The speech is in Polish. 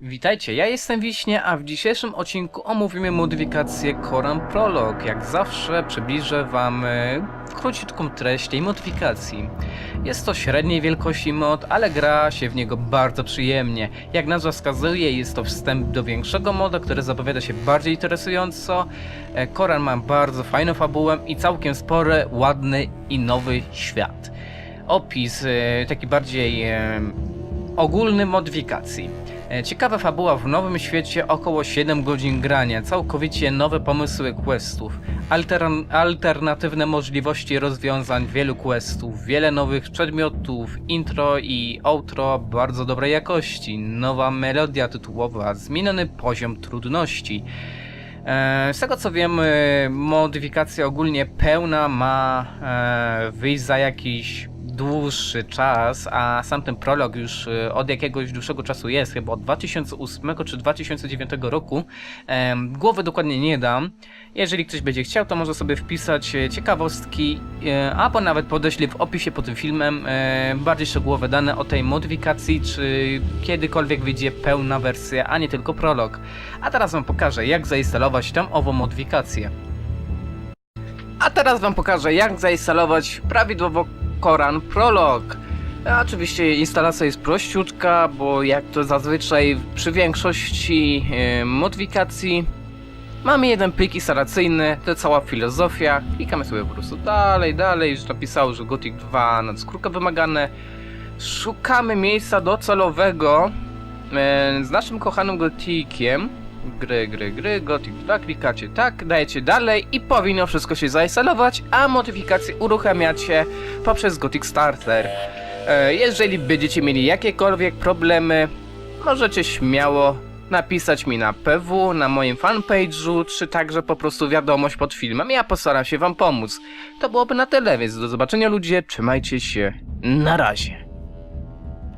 Witajcie, ja jestem Wiśnie, a w dzisiejszym odcinku omówimy modyfikację Koran Prolog. Jak zawsze przybliżę Wam e, króciutką treść tej modyfikacji. Jest to średniej wielkości mod, ale gra się w niego bardzo przyjemnie. Jak nazwa wskazuje, jest to wstęp do większego moda, który zapowiada się bardziej interesująco. E, Koran ma bardzo fajną fabułę i całkiem spory, ładny i nowy świat. Opis e, taki bardziej e, ogólny modyfikacji. E, Ciekawa fabuła w nowym świecie, około 7 godzin grania, całkowicie nowe pomysły questów, altern alternatywne możliwości rozwiązań wielu questów, wiele nowych przedmiotów, intro i outro bardzo dobrej jakości, nowa melodia tytułowa, zmieniony poziom trudności. E, Z tego co wiem, e, modyfikacja ogólnie pełna ma wyjść za jakiś dłuższy czas, a sam ten prolog już e, od jakiegoś dłuższego czasu jest, chyba od 2008 czy 2009 roku. Głowy dokładnie nie dam. Jeżeli ktoś będzie chciał, to może sobie wpisać e, ciekawostki, e, albo nawet podeślę w opisie pod tym filmem e, bardziej szczegółowe dane o tej modyfikacji, czy kiedykolwiek wyjdzie pełna wersja, a nie tylko prolog. A teraz wam pokażę, jak zainstalować tą ową modyfikację. A teraz wam pokażę, jak zainstalować prawidłowo Koran Prolog. A Oczywiście instalacja jest prościutka, bo jak to zazwyczaj przy większości e, modyfikacji mamy jeden plik instalacyjny, to cała filozofia. Klikamy sobie po prostu dalej, dalej, już napisało, że Gothic 2 nadskórka wymagane. Szukamy miejsca docelowego e, z naszym kochanym Gothiciem. Gry, gry, gry, Gothic 2, klikacie tak, dajecie dalej i powinno wszystko się zainstalować, a modyfikacje uruchamiacie poprzez Gothic Starter. E, Jeżeli będziecie mieli jakiekolwiek problemy, możecie śmiało napisać mi na PW, na moim fanpage'u, czy także po prostu wiadomość pod filmem. Ja postaram się wam pomóc. To byłoby na tyle, więc do zobaczenia ludzie, trzymajcie się, na razie.